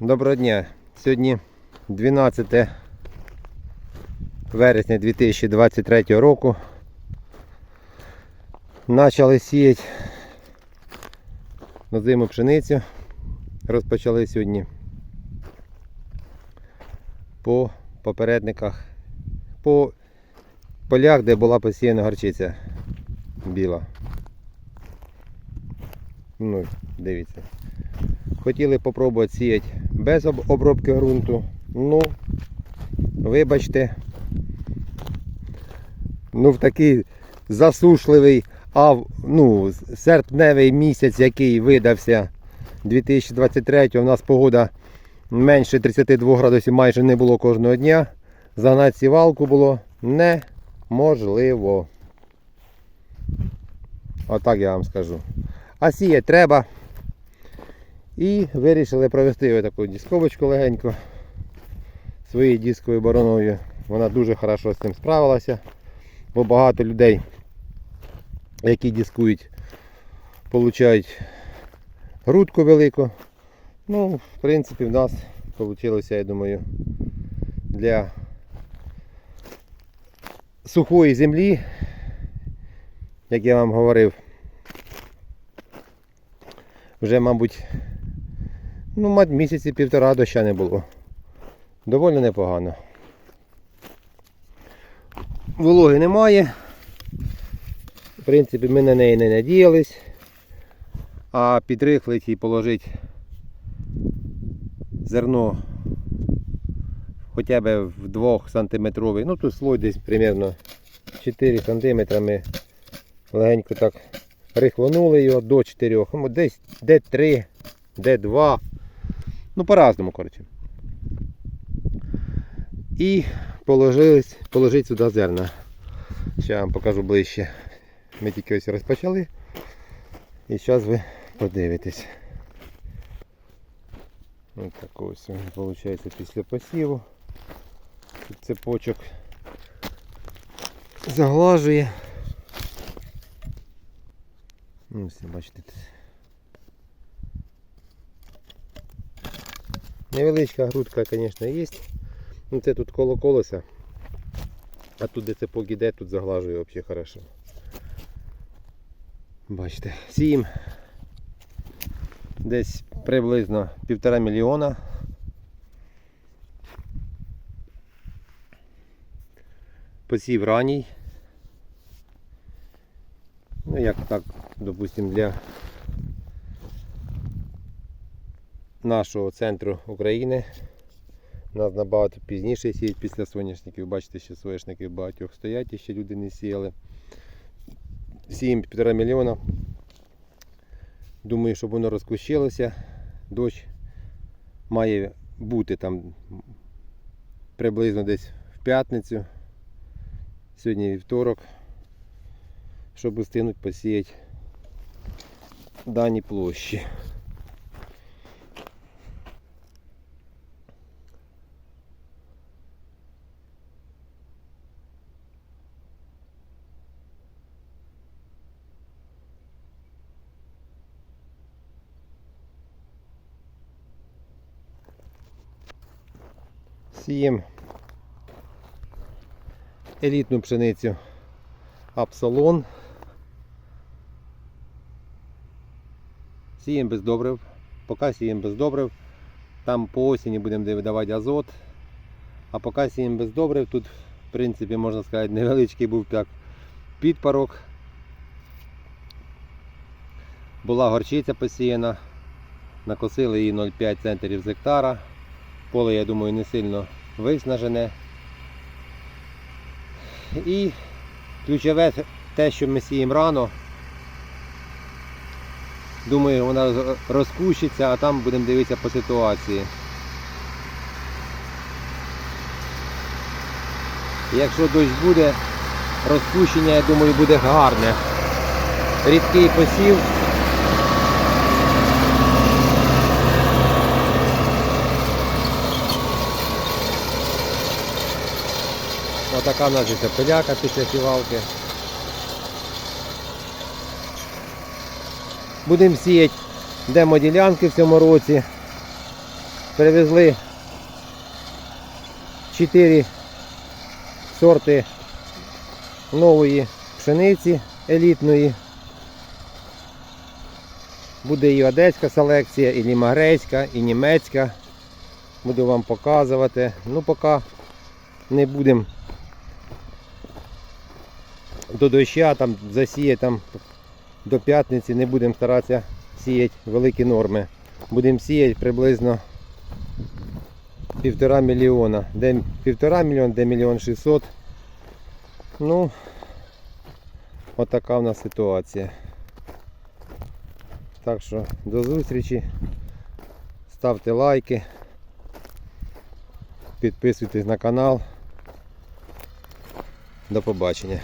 Доброго дня. Сьогодні 12 вересня 2023 року. Почали сіяти на зиму пшеницю. Розпочали сьогодні по попередниках, по полях, де була посіяна горчиця біла. Ну, дивіться. Хотіли попробувати сіяти без обробки ґрунту. Ну, вибачте. Ну, в такий засушливий, а ну, серпневий місяць, який видався 2023 у нас погода менше 32 градусів майже не було кожного дня. Загнати сівалку було неможливо. Отак я вам скажу. А сіяти треба. І вирішили провести таку дисковочку легенько своєю дисковою бороною. Вона дуже хорошо з цим справилася. Бо багато людей, які дискують, получають грудку велику. Ну, в принципі, в нас вийшло, я думаю, для сухої землі, як я вам говорив, вже, мабуть, Ну, мать місяці півтора доща не було. Доволі непогано. Вологи немає. В принципі, ми на неї не надіялись. А підрихлить і положити зерно хоча б в 2 сантиметровий. Ну тут слой десь приблизно 4 см ми легенько так рихлонули його до 4. Ну, десь де 3, де 2. Ну, по-разному, коротше. І положились, положить сюди зерна. Ще вам покажу ближче. Ми тільки ось розпочали. І зараз ви подивитесь. Ось так ось виходить після посіву. Цепочок заглажує. Ну, Ось, бачите. Невеличка грудка, звісно, є. Ну це тут коло колеса. А тут де цепок іде, тут заглажує взагалі хорошо. Бачите, сіємо десь приблизно півтора мільйона. Посів ранній. Ну як так, допустимо, для нашого центру України. Нас набагато пізніше сіють після соняшників. Бачите, ще соняшники багатьох стоять і ще люди не сіяли. Сіємо півтора мільйона. Думаю, щоб воно розкущилося. Дощ має бути там приблизно десь в п'ятницю. Сьогодні вівторок, щоб устигнуть посіяти дані площі. Сіємо елітну пшеницю Апсалон. Сіємо без добрив. Поки сіємо без добрив. Там по осені будемо видавати азот. А поки сіємо без добрив, тут в принципі можна сказати невеличкий був так підпарок. Була горчиця посіяна. Накосили її 0,5 центрів з гектара. Поле, я думаю, не сильно виснажене. І ключове те, що ми сіємо рано. Думаю, вона роз- розкущиться, а там будемо дивитися по ситуації. Якщо дощ буде, розпущення, я думаю, буде гарне. Рідкий посів. Отака вже пиляка після сівалки. Будемо сіяти демоділянки в цьому році. Привезли 4 сорти нової пшениці елітної. Буде і одеська селекція, і лімагрейська, і німецька. Буду вам показувати. Ну поки не будемо до доща там засіяти там до п'ятниці, не будемо старатися сіяти великі норми. Будемо сіяти приблизно півтора мільйона. Де півтора мільйона, де мільйон шістсот. Ну, отака в нас ситуація. Так що до зустрічі. Ставте лайки. Підписуйтесь на канал. До побачення.